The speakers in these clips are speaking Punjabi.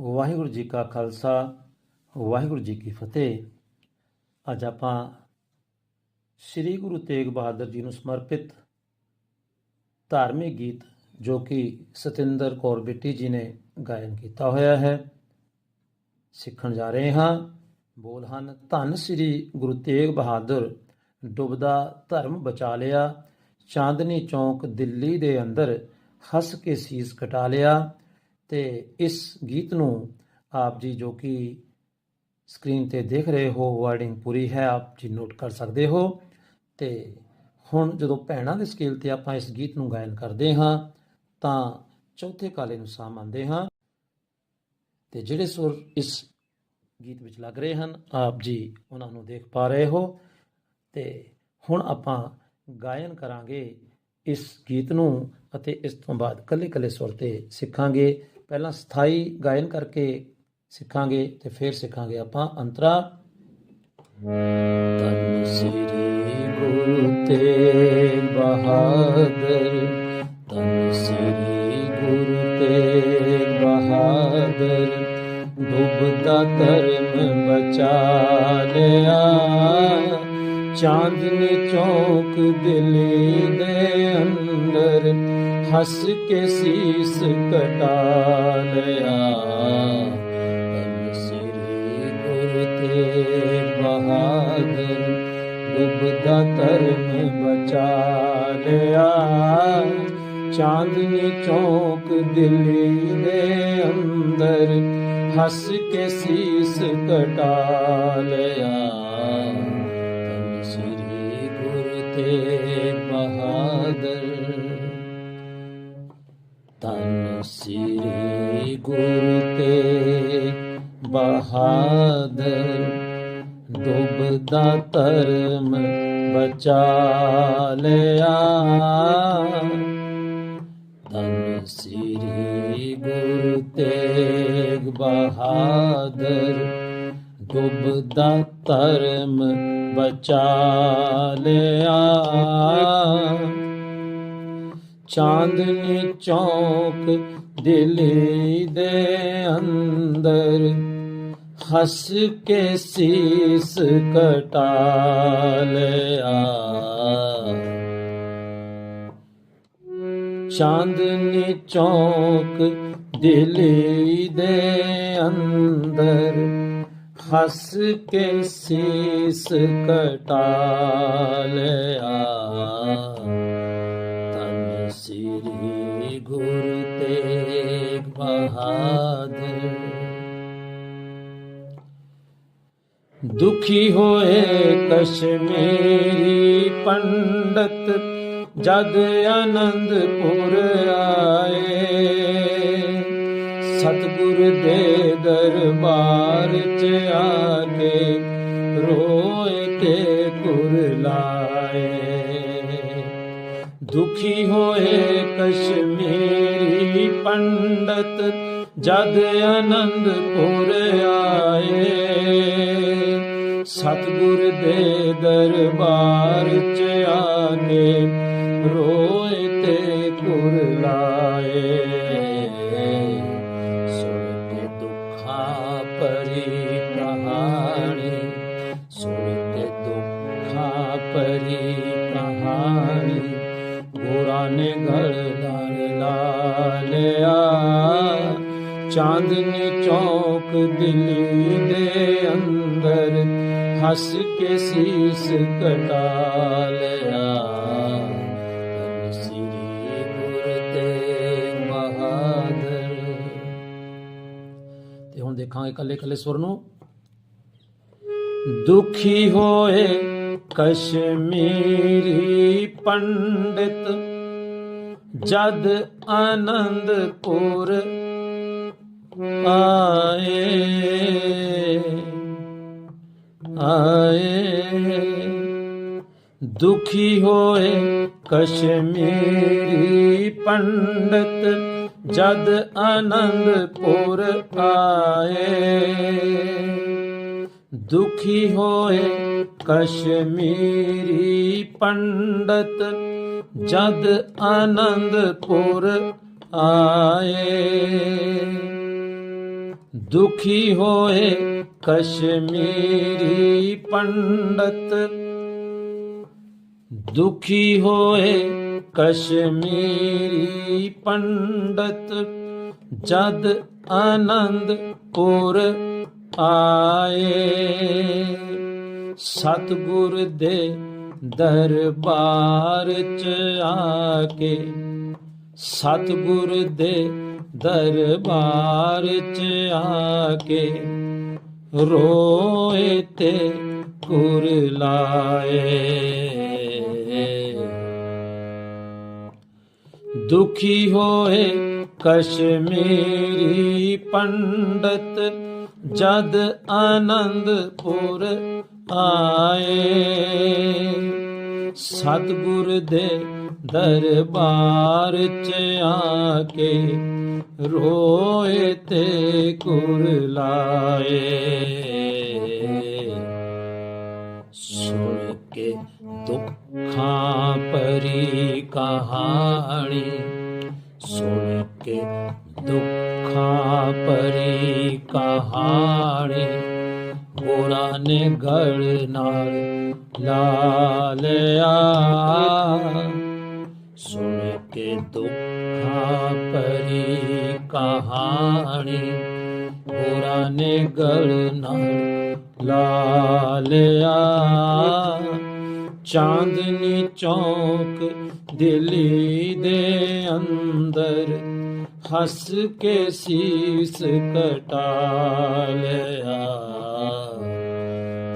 ਵਾਹਿਗੁਰੂ ਜੀ ਕਾ ਖਾਲਸਾ, ਵਾਹਿਗੁਰੂ ਜੀ ਕੀ ਫਤਿਹ। ਅੱਜ ਆਪਾਂ ਸ੍ਰੀ ਗੁਰੂ ਤੇਗ ਬਹਾਦਰ ਜੀ ਨੂੰ ਸਮਰਪਿਤ ਧਾਰਮਿਕ ਗੀਤ ਜੋ ਕਿ ਸਤਿੰਦਰ ਕੌਰ ਬਿੱਟੀ ਜੀ ਨੇ ਗਾਇਨ ਕੀਤਾ ਹੋਇਆ ਹੈ, ਸਿੱਖਣ ਜਾ ਰਹੇ ਹਾਂ। ਬੋਲ ਹਨ, ਧੰਨ ਸ੍ਰੀ ਗੁਰੂ ਤੇਗ ਬਹਾਦਰ, ਡੁੱਬਦਾ ਧਰਮ ਬਚਾ ਲਿਆ, ਚਾਂਦਨੀ ਚੌਂਕ ਦਿੱਲੀ ਦੇ ਅੰਦਰ ਹੱਸ ਕੇ ਸੀਸ ਕਟਾ ਲਿਆ ਤੇ ਇਸ ਗੀਤ ਨੂੰ ਆਪ ਜੀ ਜੋ ਕਿ ਸਕਰੀਨ ਤੇ ਦੇਖ ਰਹੇ ਹੋ ਵਰਡਿੰਗ ਪੂਰੀ ਹੈ, ਆਪ ਜੀ ਨੋਟ ਕਰ ਸਕਦੇ ਹੋ। ਤੇ ਹੁਣ ਜਦੋਂ ਭੈਣਾਂ ਦੇ ਸਕੇਲ ਤੇ ਆਪਾਂ ਇਸ ਗੀਤ ਨੂੰ ਗਾਇਨ ਕਰਦੇ ਹਾਂ, ਤਾਂ ਚੌਥੇ ਕਾਲੇ ਨੂੰ ਸਾਹ ਆਉਂਦੇ ਹਾਂ। ਤੇ ਜਿਹੜੇ ਸੁਰ ਇਸ ਗੀਤ ਵਿੱਚ ਲੱਗ ਰਹੇ ਹਨ, ਆਪ ਜੀ ਉਹਨਾਂ ਨੂੰ ਦੇਖ ਪਾ ਰਹੇ ਹੋ। ਤੇ ਹੁਣ ਆਪਾਂ ਗਾਇਨ ਕਰਾਂਗੇ ਇਸ ਗੀਤ ਨੂੰ ਅਤੇ ਇਸ ਤੋਂ ਬਾਅਦ ਕੱਲੇ-ਕੱਲੇ ਸੁਰ ਤੇ ਸਿੱਖਾਂਗੇ। ਪਹਿਲਾਂ ਸਥਾਈ ਗਾਇਨ ਕਰਕੇ ਸਿੱਖਾਂਗੇ ਤੇ ਫਿਰ ਸਿੱਖਾਂਗੇ ਆਪਾਂ ਅੰਤਰਾ। ਤਨ ਸ੍ਰੀ ਗੁਰੂ ਤੇਗ ਬਹਾਦਰ। ਤਨ ਸ੍ਰੀ ਗੁਰੂ ਤੇਗ ਬਹਾਦਰ। ਡੁੱਬਦਾ ਧਰਮ ਬਚਾ ਲਿਆ। ਚਾਂਦਨੀ ਚੌਕ ਦਿੱਲੀ ਦੇ ਅੰਦਰ। ਹੱਸ ਕੇ ਸੀਸ ਕਟਾ ਲਿਆ। ਤਨ ਸ੍ਰੀ ਗੁਰੂ ਤੇਗ ਬਹਾਦਰ ਡੁੱਬਦਾ ਧਰਮ ਬਚਾ ਲਿਆ। ਚਾਂਦਨੀ ਚੌਕ ਦਿੱਲੀ ਦੇ ਅੰਦਰ ਹੱਸ ਕੇ ਸੀਸ ਕਟਾ ਲਿਆ। ਸ੍ਰੀ ਗੁਰੂ ਤੇਗ ਬਹਾਦਰ ਡੁੱਬਦਾ ਧਰਮ ਬਚਾ ਲਿਆ। ਤਨ ਸ੍ਰੀ ਗੁਰੂ ਤੇਗ ਬਹਾਦਰ ਡੁੱਬਦਾ ਧਰਮ ਬਚਾ ਲਿਆ। ਚਾਂਦਨੀ ਚੌਕ ਦਿੱਲੀ ਦੇ ਅੰਦਰ, ਹੱਸ ਕੇ ਸੀਸ ਕਟਾ ਲਿਆ। ਚਾਂਦਨੀ ਚੌਕ ਦਿੱਲੀ ਦੇ ਅੰਦਰ, ਹੱਸ ਕੇ ਸੀਸ ਕਟਾ ਲਿਆ। ਸ੍ਰੀ ਗੁਰੂ ਤੇਗ ਬਹਾਦਰ। ਦੁਖੀ ਹੋਏ ਕਸ਼ਮੀਰੀ ਪੰਡਤ, ਜਦ ਆਨੰਦਪੁਰ ਆਏ। ਸਤਗੁਰ ਦੇ ਦਰਬਾਰ ਚ ਆ ਕੇ ਰੋਏ ਤੇ ਕੁਰਲਾਏ ਦੁਖੀ ਹੋਏ ਕਸ਼ਮੀਰੀ ਪੰਡਤ, ਜਦ ਆਨੰਦਪੁਰ ਆਏ। ਸਤਗੁਰ ਦੇ ਦਰਬਾਰ ਚ ਆ ਕੇ ਰੋਏ ਤੇ ਕੁਰਲਾਏ ਸੁਣ ਕੇ ਦੁੱਖਾਂ ਪਰੀ ਕਹਾਣੀ ਸੁਣ ਚਾਂਦਨੀ ਚੌਕ ਦਿੱਲੀ ਦੇ ਅੰਦਰ ਹੱਸ ਕੇ ਸੀਸ ਕਟਾ ਲਿਆ। ਸ੍ਰੀ ਗੁਰੂ ਤੇਗ ਬਹਾਦਰ। ਤੇ ਹੁਣ ਦੇਖਾਂਗੇ ਇਕੱਲੇ ਇਕੱਲੇ ਸੁਰ ਨੂੰ। ਦੁਖੀ ਹੋਏ ਕਸ਼ਮੀਰੀ ਪੰਡਿਤ ਜਦ ਆਨੰਦਪੁਰ ਆਏ ਆਏ। ਦੁਖੀ ਹੋਏ ਕਸ਼ਮੀਰੀ ਪੰਡਤ, ਜਦ ਆਨੰਦਪੁਰ ਆਏ। ਦੁਖੀ ਹੋਏ ਕਸ਼ਮੀਰੀ ਪੰਡਤ, ਜਦ ਆਨੰਦਪੁਰ ਆਏ। ਦੁਖੀ ਹੋਏ ਕਸ਼ਮੀਰੀ ਪੰਡਤ। ਦੁਖੀ ਹੋਏ ਕਸ਼ਮੀਰੀ ਪੰਡਤ, ਜਦ ਆਨੰਦਪੁਰ ਆਏ। ਸਤਿਗੁਰ ਦੇ ਦਰਬਾਰ ਚ ਆ ਕੇ ਸਤਿਗੁਰ ਦੇ ਦਰਬਾਰ ਚ ਆ ਕੇ ਰੋਏ ਤੇ ਕੁਰਲਾਏ ਦੁਖੀ ਹੋਏ ਕਸ਼ਮੀਰੀ ਪੰਡਤ ਜਦ ਆਨੰਦਪੁਰ ਆਏ। ਸਤਿਗੁਰ ਦੇ ਦਰਬਾਰ ਚ ਆ ਕੇ ਰੋਏ ਤੇ ਕੁਰ ਲਾਏ। ਸੁਣ ਕੇ ਦੁੱਖਾਂ ਭਰੀ ਕਹਾਣੀ। ਸੁਣ ਕੇ ਦੁੱਖਾਂ ਭਰੀ ਕਹਾਣੀ। ਗੋਰਾ ਨੇ ਗੜ ਨਾਲ ਲਾ ਲਿਆ। ਸੁਣ ਕੇ ਦੁੱਖਾਂ ਭਰੀ ਕਹਾਣੀ। ਗੋਰਾ ਨੇ ਗੜ ਨਾਲ ਲਾ ਲਿਆ ਚਾਂਦਨੀ ਚੌਕ ਦਿੱਲੀ ਦੇ ਅੰਦਰ ਹੱਸ ਕੇ ਸੀਸ ਕਟਾ ਲਿਆ।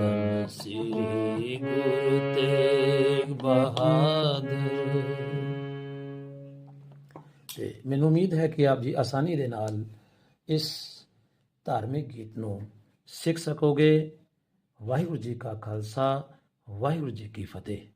ਤਨ ਸ੍ਰੀ ਗੁਰੂ ਤੇਗ ਬਹਾਦਰ ਤੇ ਮੈਨੂੰ ਉਮੀਦ ਹੈ ਕਿ ਆਪ ਜੀ ਆਸਾਨੀ ਦੇ ਨਾਲ ਇਸ ਧਾਰਮਿਕ ਗੀਤ ਨੂੰ ਸਿੱਖ ਸਕੋਗੇ। ਵਾਹਿਗੁਰੂ ਜੀ ਕਾ ਖਾਲਸਾ, ਵਾਹਿਗੁਰੂ ਜੀ ਕੀ ਫਤਿਹ।